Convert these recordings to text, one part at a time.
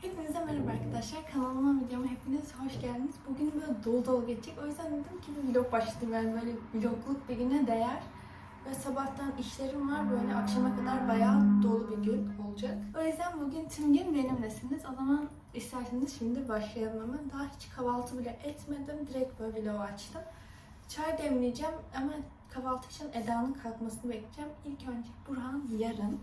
Hepinize merhaba arkadaşlar. Kanalıma videoma hepiniz hoş geldiniz. Bugün böyle dolu dolu geçecek. O yüzden dedim ki bir vlog başlayayım. Yani böyle vlogluk bir güne değer. Ve sabahtan işlerim var. Böyle akşama kadar bayağı dolu bir gün olacak. O yüzden bugün tüm gün benimlesiniz. O zaman isterseniz şimdi başlayalım hemen. Daha hiç kahvaltı bile etmedim. Direkt böyle vlog açtım. Çay demleyeceğim ama kahvaltı için Eda'nın kalkmasını bekleyeceğim. İlk önce Burhan yarın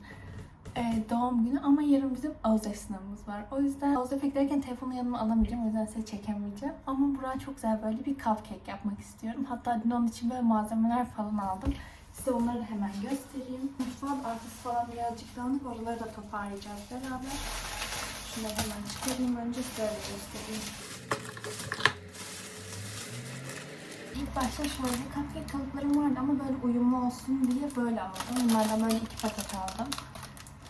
e, doğum günü ama yarın bizim Ağustos sınavımız var. O yüzden Ağustos beklerken telefonu yanıma alamayacağım. O yüzden size çekemeyeceğim. Ama Burak'a çok güzel böyle bir cupcake yapmak istiyorum. Hatta dün onun için böyle malzemeler falan aldım. Size onları hemen göstereyim. Mutfağın arkası falan birazcık dağınık. Oraları da toparlayacağız beraber. Şunları hemen çıkarayım. Önce size göstereyim. İlk başta şöyle cupcake kalıplarım vardı ama böyle uyumlu olsun diye böyle aldım. Bunlardan böyle iki paket aldım.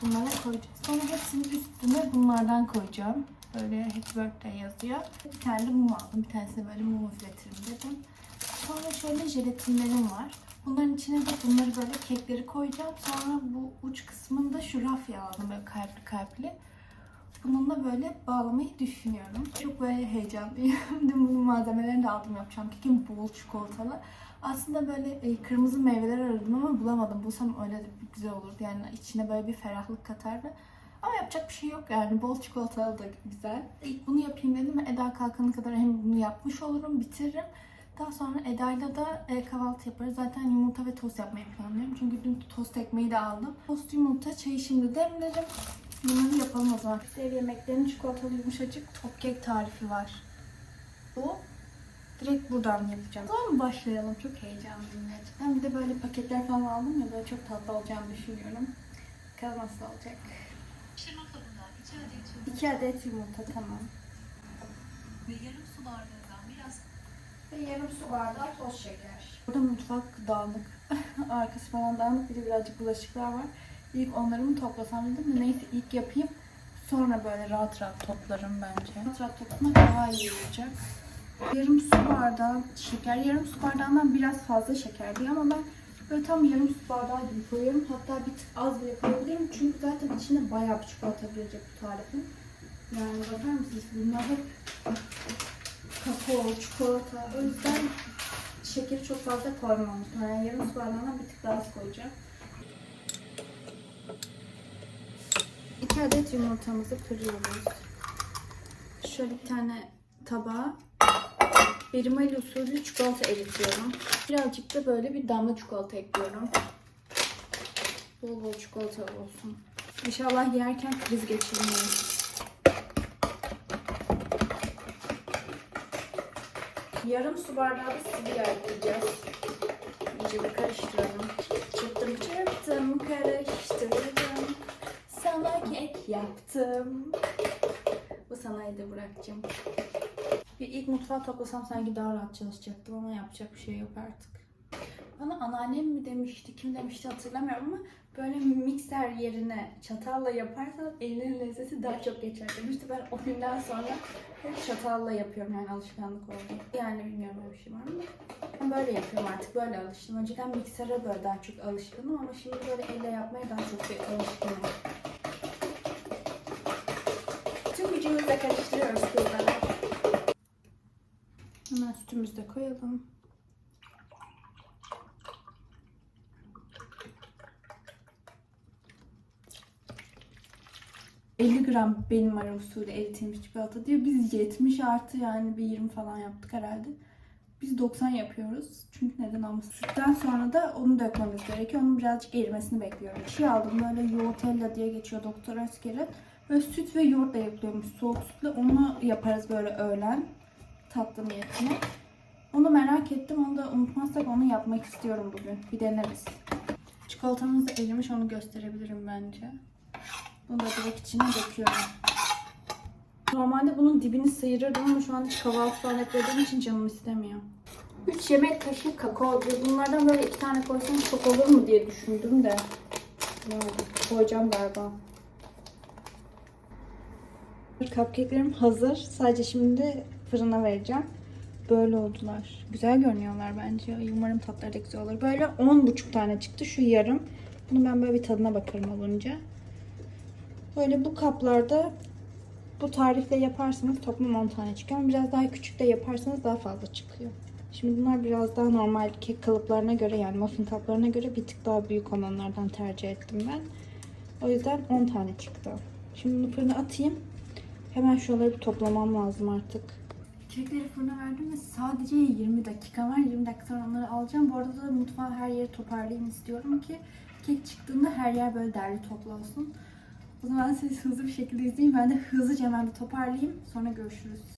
Bunlara koyacağız. Sonra hepsinin üstüne bunlardan koyacağım. Böyle happy birthday yazıyor. Bir tane de mum aldım. Bir tanesini böyle mum üfletirim dedim. Sonra şöyle jelatinlerim var. Bunların içine de bunları böyle kekleri koyacağım. Sonra bu uç kısmını da şu rafya aldım böyle kalpli kalpli. Bununla böyle bağlamayı düşünüyorum. Çok böyle heyecanlıyım. Dün bunun malzemelerini de aldım yapacağım. Kekim bol çikolatalı. Aslında böyle e, kırmızı meyveler aradım ama bulamadım. Bulsam öyle güzel olurdu. Yani içine böyle bir ferahlık katardı. Ama yapacak bir şey yok yani. Bol çikolatalı da güzel. İlk bunu yapayım dedim. Eda kalkana kadar hem bunu yapmış olurum, bitiririm. Daha sonra Eda'yla da e, kahvaltı yaparız. Zaten yumurta ve tost yapmayı planlıyorum. Çünkü dün tost ekmeği de aldım. Tost yumurta, çayı şimdi demlerim. Bunları yapalım o zaman. Ev yemeklerinin çikolatalı yumuşacık top cake tarifi var. Bu. Direkt buradan yapacağım. Tamam başlayalım. Çok heyecanlıyım gerçekten. Bir de böyle paketler falan aldım ya böyle çok tatlı olacağını düşünüyorum. Bakalım nasıl olacak. Pişirme kabından 2 adet yumurta 2 adet yumurta tamam. ve yarım su bardağından biraz Ve yarım su bardağı toz şeker. Burada mutfak dağınık. Arkası falan dağınık. Bir de birazcık bulaşıklar var. İlk onları mı toplasam dedim de neyse ilk yapayım. Sonra böyle rahat rahat toplarım bence. Rahat rahat toplamak daha iyi olacak. Yarım su bardağı şeker. Yarım su bardağından biraz fazla şeker diyor ama ben böyle tam yarım su bardağı gibi koyuyorum. Hatta bir tık az bile koyabilirim. Çünkü zaten içinde bayağı bir çikolata girecek bu tarifin. Yani bakar mısınız? Bunlar hep kakao, çikolata. O yüzden şekeri çok fazla koymam. Yani yarım su bardağından bir tık daha az koyacağım. İki adet yumurtamızı kırıyoruz. Şöyle bir tane tabağa Berimali usulü çikolata eritiyorum. Birazcık da böyle bir damla çikolata ekliyorum. Bol bol çikolata olsun. İnşallah yerken kriz geçirmeyiz. Yarım su bardağı da sıvı yağ ekleyeceğiz. İyice bir karıştıralım. Çırptım çırptım karıştırdım. Sana kek yaptım. Bu sanayide bırakacağım. Bir ilk mutfağı toplasam sanki daha rahat çalışacaktım ama yapacak bir şey yok artık. Bana anneannem mi demişti, kim demişti hatırlamıyorum ama böyle mikser yerine çatalla yaparsan elinin lezzeti daha çok geçer demişti. Ben o günden sonra hep çatalla yapıyorum yani alışkanlık oldu. Yani bilmiyorum öyle bir şey var mı? Ben böyle yapıyorum artık böyle alıştım. Önceden miksere böyle daha çok alışkınım ama şimdi böyle elle yapmaya daha çok bir alışkınım. Tüm gücümüzle karıştırıyoruz sütümüzü de koyalım. ...50 gram benim ara usulü eritilmiş çikolata diyor. Biz 70 artı yani bir 20 falan yaptık herhalde. Biz 90 yapıyoruz. Çünkü neden olmasın? Sütten sonra da onu dökmemiz gerekiyor. Onun birazcık erimesini bekliyorum. Bir şey aldım böyle yoğurtella diye geçiyor Doktor Özker'in. Böyle süt ve yoğurtla yapılıyormuş soğuk sütle. Onu yaparız böyle öğlen tatlı niyetine. Onu merak ettim. Onu da unutmazsak onu yapmak istiyorum bugün. Bir deneriz. Çikolatamız da erimiş. Onu gösterebilirim bence. Bunu da direkt içine döküyorum. Normalde bunun dibini sıyırırdım ama şu an hiç kahvaltı falan etmediğim için canım istemiyor. 3 yemek kaşığı kakao diyor. Bunlardan böyle iki tane koysam çok olur mu diye düşündüm de. Koyacağım galiba. Cupcake'lerim hazır. Sadece şimdi fırına vereceğim. Böyle oldular. Güzel görünüyorlar bence. Umarım tatları da güzel olur. Böyle 10,5 tane çıktı. Şu yarım. Bunu ben böyle bir tadına bakarım olunca. Böyle bu kaplarda Bu tarifle yaparsanız toplam 10 tane çıkıyor. Biraz daha küçük de yaparsanız daha fazla çıkıyor. Şimdi bunlar biraz daha normal kek kalıplarına göre yani muffin kaplarına göre bir tık daha büyük olanlardan tercih ettim ben. O yüzden 10 tane çıktı. Şimdi bunu fırına atayım. Hemen şuraları bir toplamam lazım artık. Kekleri fırına verdim ve sadece 20 dakika var. 20 dakika sonra onları alacağım. Bu arada da mutfağı her yeri toparlayayım istiyorum ki kek çıktığında her yer böyle derli toplu olsun. O zaman siz hızlı bir şekilde izleyin. Ben de hızlıca hemen bir toparlayayım. Sonra görüşürüz.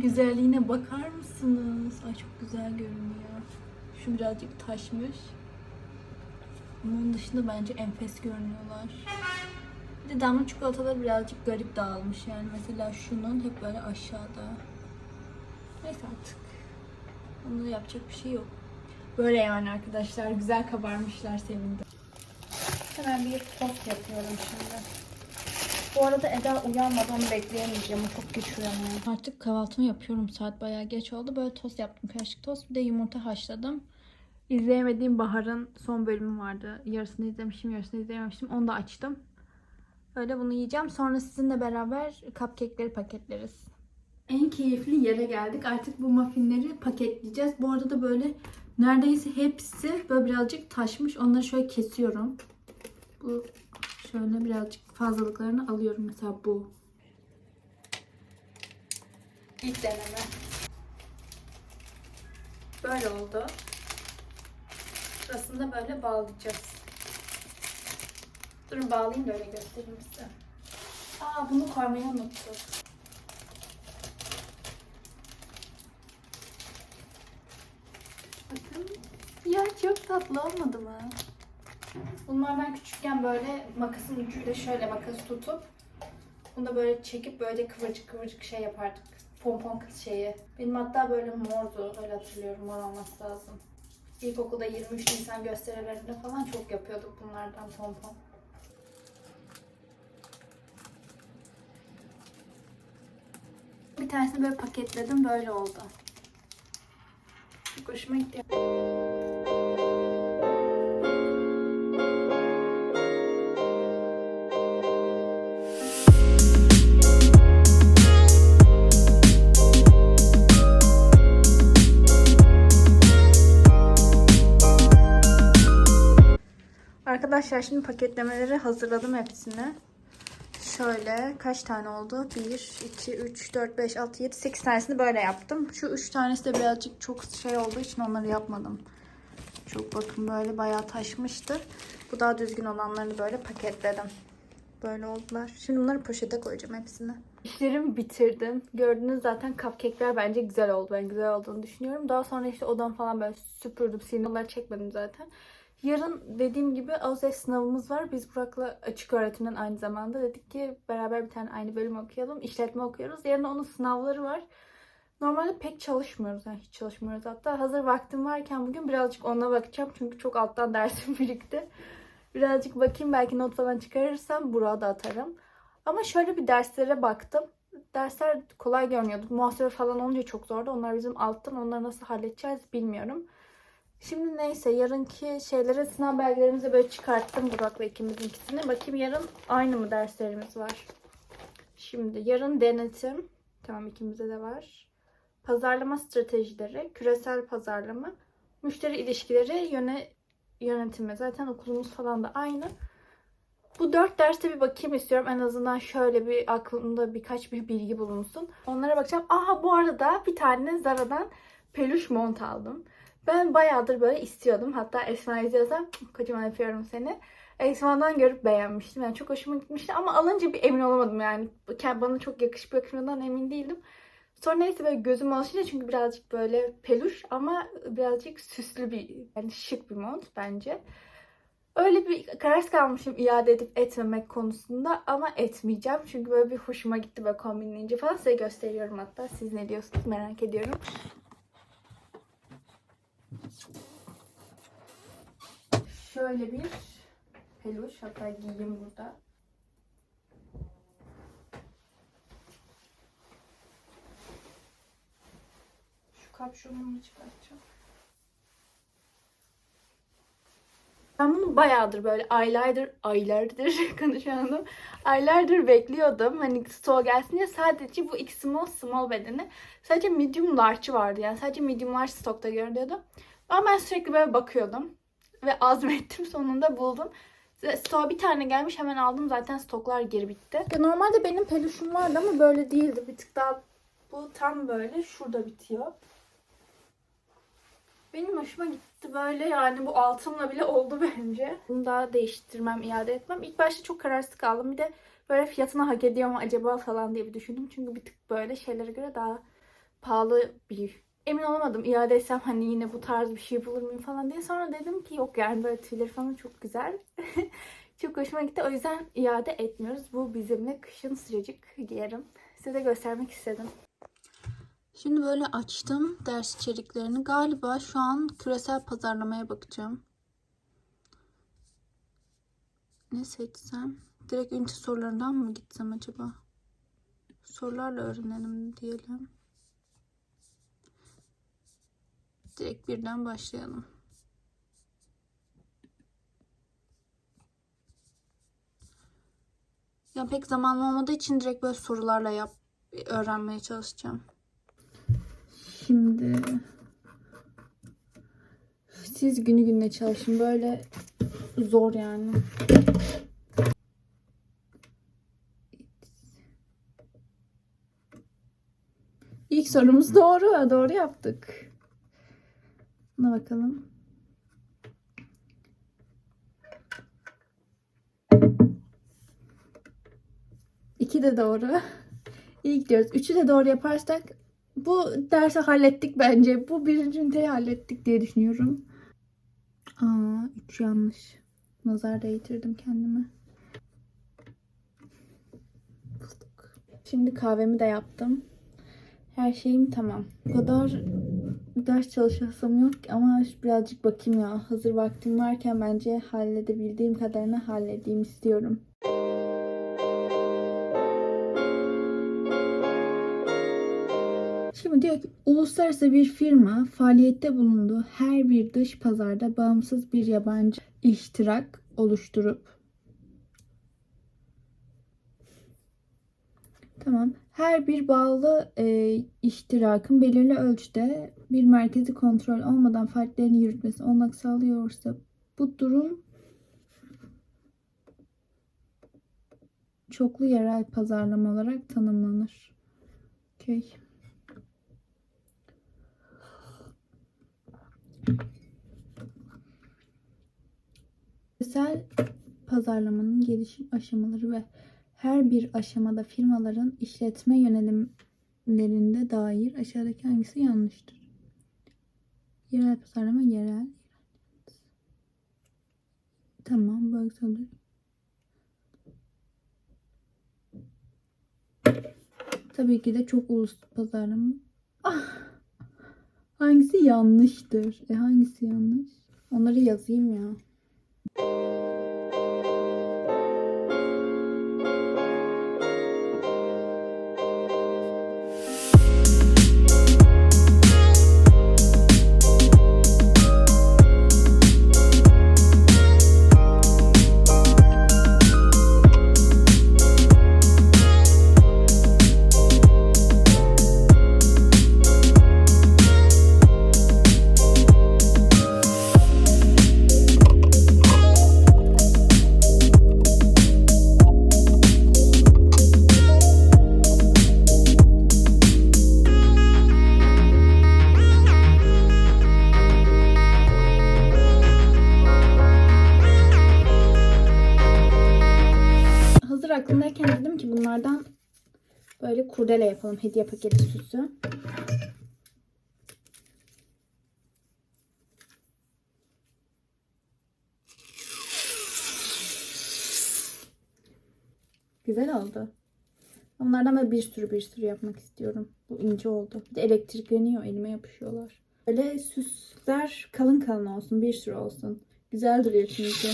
Güzelliğine bakar mısınız? Ay çok güzel görünüyor. Şu birazcık taşmış. Bunun dışında bence enfes görünüyorlar. Bir de damla çikolatalar birazcık garip dağılmış yani. Mesela şunun hep böyle aşağıda. Neyse artık. Onda yapacak bir şey yok. Böyle yani arkadaşlar. Güzel kabarmışlar sevindim. Hemen bir tost yapıyorum şimdi. Bu arada Eda uyanmadan bekleyemeyeceğim. O çok geç uyanıyor. Artık kahvaltımı yapıyorum. Saat bayağı geç oldu. Böyle tost yaptım. Karışık tost. Bir de yumurta haşladım. İzleyemediğim Bahar'ın son bölümü vardı. Yarısını izlemişim, yarısını izleyememiştim. Onu da açtım. Öyle bunu yiyeceğim. Sonra sizinle beraber cupcake'leri paketleriz. En keyifli yere geldik. Artık bu muffinleri paketleyeceğiz. Bu arada da böyle neredeyse hepsi böyle birazcık taşmış. Onları şöyle kesiyorum. Bu şöyle birazcık fazlalıklarını alıyorum. Mesela bu. İlk deneme. Böyle oldu. Burasını da böyle bağlayacağız. Durun bağlayayım da öyle göstereyim size. Aa bunu koymayı unuttum. Bakın. Ya çok tatlı olmadı mı? Bunlar ben küçükken böyle makasın ucuyla şöyle makas tutup bunu da böyle çekip böyle kıvırcık kıvırcık şey yapardık. Pompon kız şeyi. Benim hatta böyle mordu. Öyle hatırlıyorum. Mor olması lazım. İlkokulda 23 Nisan gösterilerinde falan çok yapıyorduk bunlardan pompon. Bir tanesini böyle paketledim. Böyle oldu. Çok hoşuma gitti. Arkadaşlar şimdi paketlemeleri hazırladım hepsini. Şöyle kaç tane oldu? 1, 2, 3, 4, 5, 6, 7, 8 tanesini böyle yaptım. Şu 3 tanesi de birazcık çok şey olduğu için onları yapmadım. Çok bakın böyle bayağı taşmıştı. Bu daha düzgün olanlarını böyle paketledim. Böyle oldular. Şimdi bunları poşete koyacağım hepsini. İşlerimi bitirdim. Gördüğünüz zaten cupcake'ler bence güzel oldu. Ben güzel olduğunu düşünüyorum. Daha sonra işte odam falan böyle süpürdüm. Sinirler çekmedim zaten. Yarın dediğim gibi AUZES sınavımız var. Biz Burak'la açık öğretimden aynı zamanda dedik ki beraber bir tane aynı bölüm okuyalım. İşletme okuyoruz. Yarın onun sınavları var. Normalde pek çalışmıyoruz. Yani hiç çalışmıyoruz hatta. Hazır vaktim varken bugün birazcık ona bakacağım. Çünkü çok alttan dersim birikti. Birazcık bakayım belki not falan çıkarırsam Burak'a da atarım. Ama şöyle bir derslere baktım. Dersler kolay görünüyordu. Muhasebe falan olunca çok zordu. Onlar bizim alttan. Onları nasıl halledeceğiz bilmiyorum. Şimdi neyse yarınki şeylere sınav belgelerimizi böyle çıkarttım Burak'la ikimizinkisini. Bakayım yarın aynı mı derslerimiz var. Şimdi yarın denetim. Tamam ikimizde de var. Pazarlama stratejileri, küresel pazarlama, müşteri ilişkileri, yöne, yönetimi. Zaten okulumuz falan da aynı. Bu dört derste bir bakayım istiyorum. En azından şöyle bir aklımda birkaç bir bilgi bulunsun. Onlara bakacağım. Aha bu arada bir tane Zara'dan peluş mont aldım. Ben bayağıdır böyle istiyordum. Hatta Esma izliyorsa kocaman yapıyorum seni. Esma'dan görüp beğenmiştim. Yani çok hoşuma gitmişti ama alınca bir emin olamadım yani. Bana çok yakışıp yakışmadığından emin değildim. Sonra neyse böyle gözüm alışınca çünkü birazcık böyle peluş ama birazcık süslü bir yani şık bir mont bence. Öyle bir karar kalmışım iade edip etmemek konusunda ama etmeyeceğim. Çünkü böyle bir hoşuma gitti böyle kombinleyince falan size gösteriyorum hatta. Siz ne diyorsunuz merak ediyorum. Şöyle bir peluş. Hatta giyeyim burada. Şu kapşonunu çıkartacağım. Ben bunu bayağıdır böyle aylardır, aylardır konuşamadım. Aylardır bekliyordum. Hani stoğu gelsin diye sadece bu X small bedeni. Sadece medium large vardı yani. Sadece medium large stokta görülüyordu. Ama ben sürekli böyle bakıyordum. Ve azmettim sonunda buldum. Stoğa bir tane gelmiş hemen aldım. Zaten stoklar geri bitti. Normalde benim peluşum vardı ama böyle değildi. Bir tık daha bu tam böyle şurada bitiyor. Benim hoşuma gitti böyle yani bu altımla bile oldu bence. Bunu daha değiştirmem, iade etmem. İlk başta çok kararsız kaldım. Bir de böyle fiyatını hak ediyor mu acaba falan diye bir düşündüm. Çünkü bir tık böyle şeylere göre daha pahalı bir emin olamadım. İade etsem hani yine bu tarz bir şey bulur muyum falan diye. Sonra dedim ki yok yani böyle tüyleri falan çok güzel. çok hoşuma gitti. O yüzden iade etmiyoruz. Bu bizimle kışın sıcacık giyerim. Size göstermek istedim. Şimdi böyle açtım ders içeriklerini. Galiba şu an küresel pazarlamaya bakacağım. Ne seçsem? Direkt ünite sorularından mı gitsem acaba? Sorularla öğrenelim diyelim. Direkt birden başlayalım. Ya pek zamanım olmadığı için direkt böyle sorularla yap öğrenmeye çalışacağım. Şimdi siz günü gününe çalışın. Böyle zor yani. İlk sorumuz doğru. Doğru yaptık. Buna bakalım. İki de doğru. İyi gidiyoruz. Üçü de doğru yaparsak bu dersi hallettik bence. Bu birinci üniteyi hallettik diye düşünüyorum. Aa, üç yanlış. Nazar değdirdim kendime. Şimdi kahvemi de yaptım. Her şeyim tamam. Bu kadar ders çalışasım yok ama birazcık bakayım ya. Hazır vaktim varken bence halledebildiğim kadarını halledeyim istiyorum. Şimdi diyor ki uluslararası bir firma faaliyette bulunduğu her bir dış pazarda bağımsız bir yabancı iştirak oluşturup Tamam. Her bir bağlı e, iştirakın belirli ölçüde bir merkezi kontrol olmadan faaliyetlerini yürütmesi olanak sağlıyorsa bu durum çoklu yerel pazarlama olarak tanımlanır. Okay. Küresel pazarlamanın gelişim aşamaları ve her bir aşamada firmaların işletme yönelimlerinde dair aşağıdaki hangisi yanlıştır? Yerel pazarlama yerel. Tamam bölgesel. Tabii ki de çok ulus pazarlama. Ah! Hangisi yanlıştır? E hangisi yanlış? Onları yazayım ya. Dedim ki bunlardan böyle kurdele yapalım. Hediye paketi süsü. Güzel oldu. Onlardan böyle bir sürü bir sürü yapmak istiyorum. Bu ince oldu. Bir de elektrikleniyor. Elime yapışıyorlar. Böyle süsler kalın kalın olsun. Bir sürü olsun. Güzel duruyor çünkü.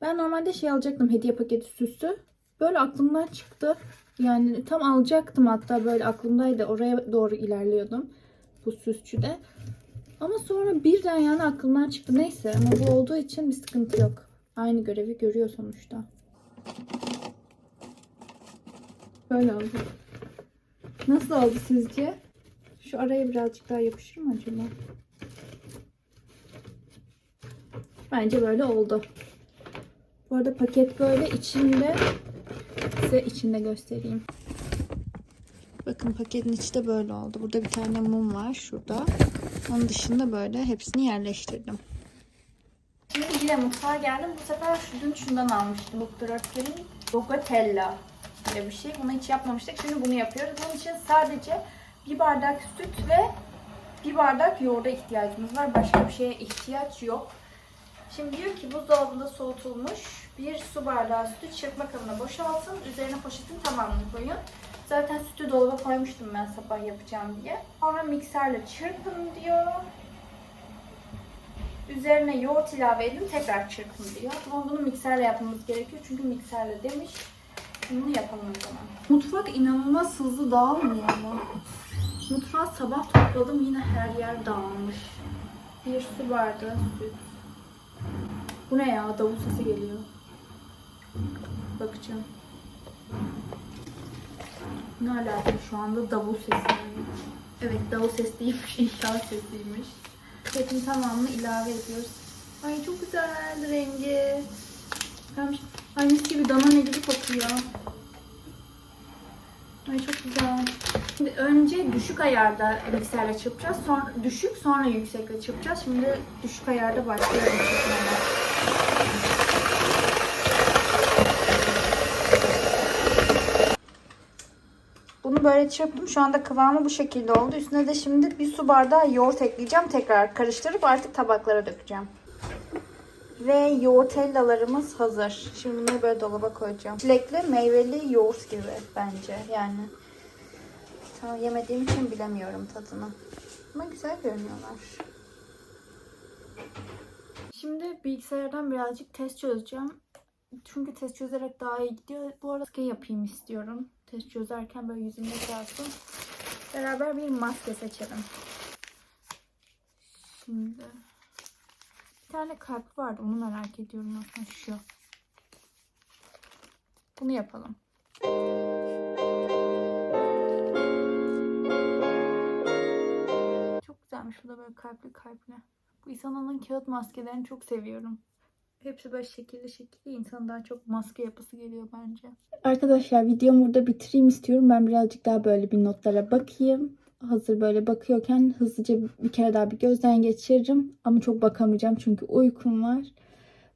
Ben normalde şey alacaktım hediye paketi süsü. Böyle aklımdan çıktı. Yani tam alacaktım hatta böyle aklımdaydı. Oraya doğru ilerliyordum. Bu süsçüde. Ama sonra birden yani aklımdan çıktı. Neyse ama bu olduğu için bir sıkıntı yok. Aynı görevi görüyor sonuçta. Böyle oldu. Nasıl oldu sizce? Şu araya birazcık daha yapışır mı acaba? Bence böyle oldu. Bu arada paket böyle içinde size içinde göstereyim. Bakın paketin içi de böyle oldu. Burada bir tane mum var şurada. Onun dışında böyle hepsini yerleştirdim. Şimdi yine mutfağa geldim. Bu sefer şu dün şundan almıştım. Doktor Ötker'in Dogatella diye bir şey. Bunu hiç yapmamıştık. Şimdi bunu yapıyoruz. Bunun için sadece bir bardak süt ve bir bardak yoğurda ihtiyacımız var. Başka bir şeye ihtiyaç yok. Şimdi diyor ki buzdolabında soğutulmuş bir su bardağı sütü çırpma kabına boşaltın. Üzerine poşetin tamamını koyun. Zaten sütü dolaba koymuştum ben sabah yapacağım diye. Sonra mikserle çırpın diyor. Üzerine yoğurt ilave edin tekrar çırpın diyor. Ama bunu mikserle yapmamız gerekiyor çünkü mikserle demiş. Bunu yapalım o zaman. Mutfak inanılmaz hızlı dağılmıyor mu? Mutfağı sabah topladım yine her yer dağılmış. Bir su bardağı süt. Bu ne ya? Davul sesi geliyor. Bakacağım. Ne alaka şu anda davul sesi. Evet davul sesi değilmiş, inşaat sesiymiş. Setin tamamını ilave ediyoruz. Ay çok güzel rengi. Ay mis gibi dana ne gibi kokuyor. Ay çok güzel. Şimdi önce düşük ayarda mikserle çırpacağız. Sonra düşük sonra yüksekle çırpacağız. Şimdi düşük ayarda başlıyorum Böyle çırptım. Şu anda kıvamı bu şekilde oldu. Üstüne de şimdi bir su bardağı yoğurt ekleyeceğim. Tekrar karıştırıp artık tabaklara dökeceğim. Ve yoğurtellalarımız hazır. Şimdi bunları böyle dolaba koyacağım. Çilekli meyveli yoğurt gibi bence yani. Tamam yemediğim için bilemiyorum tadını. Ama güzel görünüyorlar. Şimdi bilgisayardan birazcık test çözeceğim. Çünkü test çözerek daha iyi gidiyor. Bu arada yapayım istiyorum. Test çözerken böyle yüzümde kalsın. Beraber bir maske seçelim. Şimdi bir tane kalp vardı. Onu merak ediyorum aslında şu. Bunu yapalım. Çok güzelmiş bu da böyle kalpli kalpli. Bu İsana'nın kağıt maskelerini çok seviyorum. Hepsi böyle şekilli şekilli insan daha çok maske yapısı geliyor bence. Arkadaşlar videomu burada bitireyim istiyorum. Ben birazcık daha böyle bir notlara bakayım. Hazır böyle bakıyorken hızlıca bir kere daha bir gözden geçiririm. Ama çok bakamayacağım çünkü uykum var.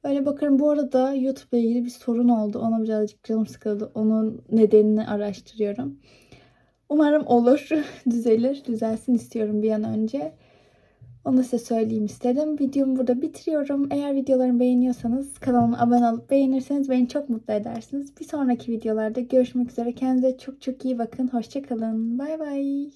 Böyle bakarım. Bu arada YouTube ile ilgili bir sorun oldu. Ona birazcık canım sıkıldı. Onun nedenini araştırıyorum. Umarım olur. Düzelir. Düzelsin istiyorum bir an önce. Onu size söyleyeyim istedim. Videomu burada bitiriyorum. Eğer videolarımı beğeniyorsanız kanalıma abone olup beğenirseniz beni çok mutlu edersiniz. Bir sonraki videolarda görüşmek üzere. Kendinize çok çok iyi bakın. Hoşçakalın. Bay bay.